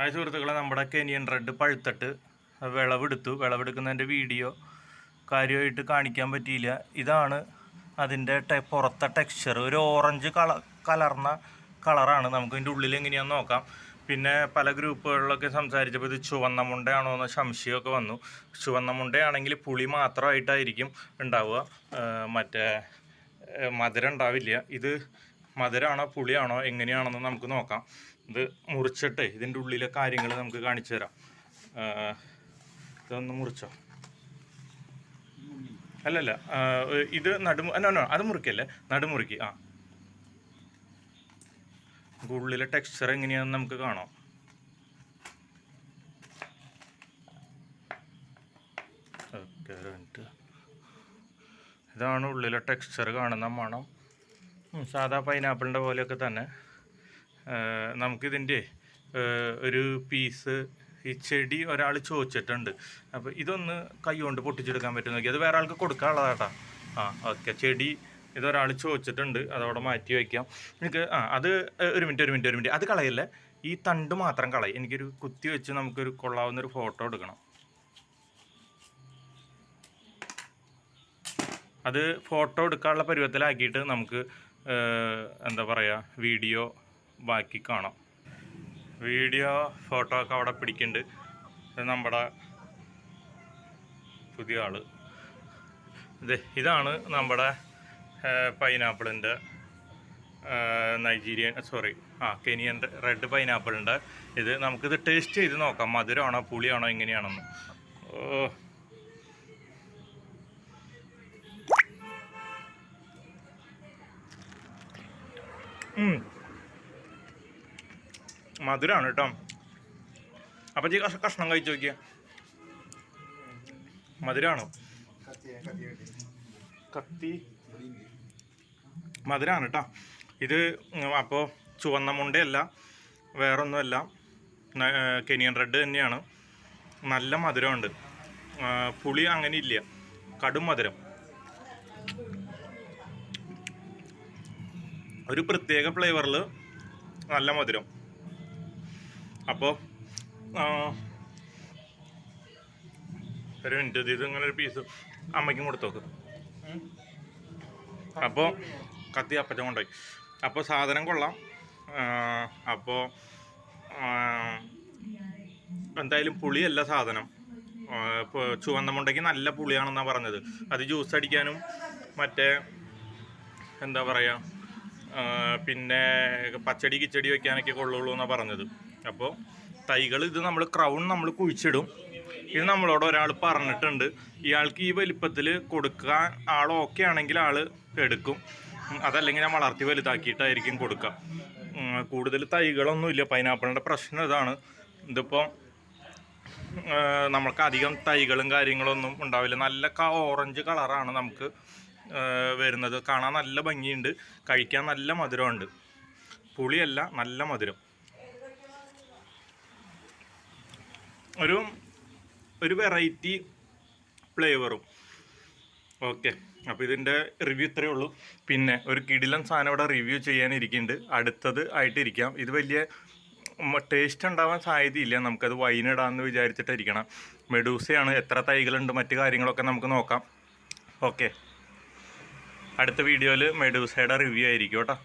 ആ സുഹൃത്തുക്കളെ നമ്മുടെ കെനിയൻ റെഡ് പഴുത്തിട്ട് വിളവെടുത്തു. വിളവെടുക്കുന്നതിന്റെ വീഡിയോ കാര്യമായിട്ട് കാണിക്കാൻ പറ്റിയില്ല. ഇതാണ് അതിന്റെ ടെ പുറത്തെ ടെക്സ്ചർ ഒരു ഓറഞ്ച് കള കലർന്ന കളറാണ്. നമുക്ക് ഇതിന്റെ ഉള്ളിൽ എങ്ങനെയാണെന്ന് നോക്കാം. പിന്നെ പല ഗ്രൂപ്പുകളിലൊക്കെ സംസാരിച്ചപ്പോൾ ഇത് ചുവന്ന മുണ്ടയാണോ എന്ന സംശയമൊക്കെ വന്നു. ചുവന്ന മുണ്ടയാണെങ്കിൽ പുളി മാത്രമായിട്ടായിരിക്കും ഉണ്ടാവുക. മറ്റേ മധുരം ഉണ്ടാവില്ല. ഇത് മധുരമാണോ പുളിയാണോ എങ്ങനെയാണെന്ന് നമുക്ക് നോക്കാം. ഇത് മുറിച്ചിട്ട് ഇതിന്റെ ഉള്ളിലെ കാര്യങ്ങൾ നമുക്ക് കാണിച്ചു തരാം. ഇതൊന്ന് മുറിച്ചോ? അല്ലല്ല ഇത് നടു അത് മുറിക്കല്ലേ? നടുമുറിക്ക് ആ. ഉള്ളിലെ ടെക്സ്ചർ എങ്ങനെയാണെന്ന് നമുക്ക് കാണാം. ഇതാണ് ഉള്ളിലെ ടെക്സ്ചർ കാണുന്ന മണം. സാധാ പൈനാപ്പിളിന്റെ പോലെയൊക്കെ തന്നെ. നമുക്കിതിന്റെ ഒരു പീസ് ഈ ചെടി ഒരാൾ ചോദിച്ചിട്ടുണ്ട്. അപ്പോൾ ഇതൊന്ന് കൈ കൊണ്ട് പൊട്ടിച്ചെടുക്കാൻ പറ്റും നോക്കി. അത് വേറെ ആൾക്ക് കൊടുക്കാനുള്ളതാട്ടാ. ആ ഓക്കെ. ചെടി ഇതൊരാൾ ചോദിച്ചിട്ടുണ്ട്. അതവിടെ മാറ്റി വയ്ക്കാം. എനിക്ക് ആ അത് ഒരു മിനിറ്റ് ഒരു മിനിറ്റ് ഒരു മിനിറ്റ്. അത് കളയല്ലേ? ഈ തണ്ട് മാത്രം കളയും. എനിക്കൊരു കുത്തി വെച്ച് നമുക്കൊരു കൊള്ളാവുന്ന ഒരു ഫോട്ടോ എടുക്കണം. അത് ഫോട്ടോ എടുക്കാനുള്ള പരുവത്തിലാക്കിയിട്ട് നമുക്ക് എന്താ പറയുക വീഡിയോ ബാക്കി കാണാം. വീഡിയോ ഫോട്ടോ ഒക്കെ അവിടെ പിടിക്കുന്നുണ്ട് നമ്മുടെ പുതിയ ആൾ. ഇത് ഇതാണ് നമ്മുടെ പൈനാപ്പിളിന്റെ നൈജീരിയൻ സോറി ആ കെനിയൻ റെഡ് പൈനാപ്പിളിന്റെ ഇത് നമുക്കിത് ടേസ്റ്റ് ചെയ്ത് നോക്കാം. മധുരമാണോ പുളിയാണോ എങ്ങനെയാണെന്ന്. ഓ. മധുരമാണ് കേട്ടോ. അപ്പം ജി കഷ്ണം കഴിച്ചു നോക്കിയ. മധുരമാണോ കത്തി. മധുരമാണ് കേട്ടോ. ഇത് അപ്പോൾ ചുവന്ന മുണ്ടയല്ല വേറൊന്നുമല്ല. കെനിയൻ റെഡ് തന്നെയാണ്. നല്ല മധുരമുണ്ട്. പുളി അങ്ങനെ ഇല്ല. കടും മധുരം. ഒരു പ്രത്യേക ഫ്ലേവറിൽ നല്ല മധുരം. അപ്പോൾ ഒരു മിനിറ്റ് ഇത് ഇങ്ങനെ ഒരു പീസ് അമ്മയ്ക്കും കൊടുത്തോക്ക് അപ്പോൾ കത്തി അപ്പച്ചൻ കൊണ്ടുപോയി. അപ്പോൾ സാധനം കൊള്ളാം. അപ്പോൾ എന്തായാലും പുളിയല്ല സാധനം. ചുവന്ന മുണ്ടയ്ക്ക് നല്ല പുളിയാണെന്നാണ് പറഞ്ഞത്. അത് ജ്യൂസ് അടിക്കാനും മറ്റേ എന്താ പറയുക പിന്നെ പച്ചടി കിച്ചടി വെക്കാനൊക്കെ കൊള്ളുള്ളൂ എന്നാണ് പറഞ്ഞത്. അപ്പോൾ തൈകൾ ഇത് നമ്മൾ ക്രൗൺ നമ്മൾ കുഴിച്ചിടും. ഇത് നമ്മളോട് ഒരാൾ പറഞ്ഞിട്ടുണ്ട്. ഇയാൾക്ക് ഈ വലിപ്പത്തിൽ കൊടുക്കാൻ ആൾ ഓക്കെ ആണെങ്കിൽ ആൾ എടുക്കും. അതല്ലെങ്കിൽ ഞാൻ വളർത്തി വലുതാക്കിയിട്ടായിരിക്കും കൊടുക്കുക കൂടുതൽ തൈകളൊന്നുമില്ല പൈനാപ്പിളിന്റെ പ്രശ്നം ഇതാണ്. ഇതിപ്പോൾ നമുക്ക് അധികം തൈകളും കാര്യങ്ങളൊന്നും ഉണ്ടാവില്ല. നല്ല ഓറഞ്ച് കളറാണ് നമുക്ക് വരുന്നത്. കാണാൻ നല്ല ഭംഗിയുണ്ട്. കഴിക്കാൻ നല്ല മധുരമുണ്ട്. പുളിയല്ല നല്ല മധുരം. ഒരു ഒരു വെറൈറ്റി ഫ്ലേവറും ഓക്കെ അപ്പോൾ ഇതിന്റെ റിവ്യൂ ഇത്രയേ ഉള്ളൂ. പിന്നെ ഒരു കിടിലൻ സാധനം ഇവിടെ റിവ്യൂ ചെയ്യാനിരിക്കുന്നുണ്ട്. അടുത്തത് ആയിട്ടിരിക്കാം. ഇത് വലിയ ടേസ്റ്റ് ഉണ്ടാവാൻ സാധ്യതയില്ല. നമുക്കത് വൈനിടാമെന്ന് വിചാരിച്ചിട്ടിരിക്കണം മെഡൂസയാണ് എത്ര തൈകളുണ്ട് മറ്റു കാര്യങ്ങളൊക്കെ നമുക്ക് നോക്കാം. ഓക്കെ അടുത്ത വീഡിയോയിൽ മെഡൂസയുടെ റിവ്യൂ ആയിരിക്കും കേട്ടോ.